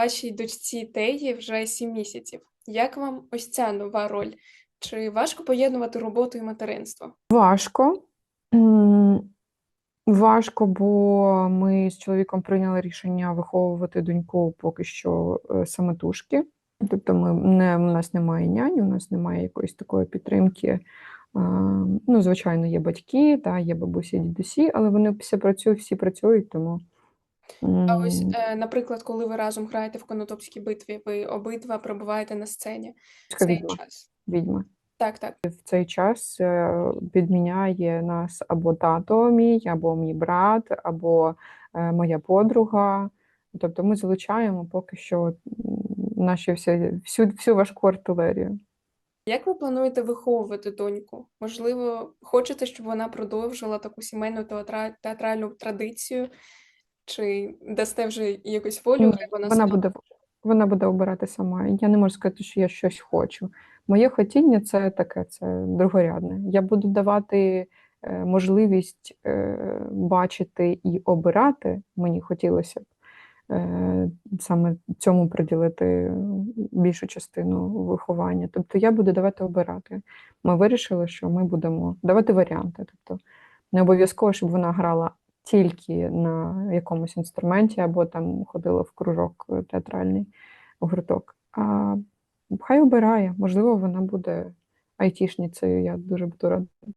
Вашій дочці Теї вже 7 місяців. Як вам ось ця нова роль? Чи важко поєднувати роботу і материнство? Важко. Важко, бо ми з чоловіком прийняли рішення виховувати доньку поки що е, самотужки. Тобто ми не, у нас немає няні, у нас немає якоїсь такої підтримки. Ну, звичайно, є батьки, та, є бабусі, дідусі, але вони всі працюють, всі працюють, тому А ось, е, наприклад, коли ви разом граєте в Конотопській битві, ви обидва перебуваєте на сцені в Чекай, цей відьма. час. відьма. Так, так. В цей час е, підміняє нас або тато мій, або мій брат, або е, моя подруга. Тобто ми залучаємо поки що наші всі, всю, всю важку артилерію. Як ви плануєте виховувати доньку? Можливо, хочете, щоб вона продовжила таку сімейну театра... театральну традицію? Чи дасте вже якусь волю, Ні, вона вона буде, вона буде обирати сама. Я не можу сказати, що я щось хочу. Моє хотіння це таке, це другорядне. Я буду давати е, можливість е, бачити і обирати, мені хотілося б е, саме цьому приділити більшу частину виховання. Тобто я буду давати обирати. Ми вирішили, що ми будемо давати варіанти. Тобто не обов'язково, щоб вона грала тільки на якомусь інструменті або там ходила в кружок е, театральний в гурток. А хай обирає, можливо, вона буде айтішницею, я дуже буду рада.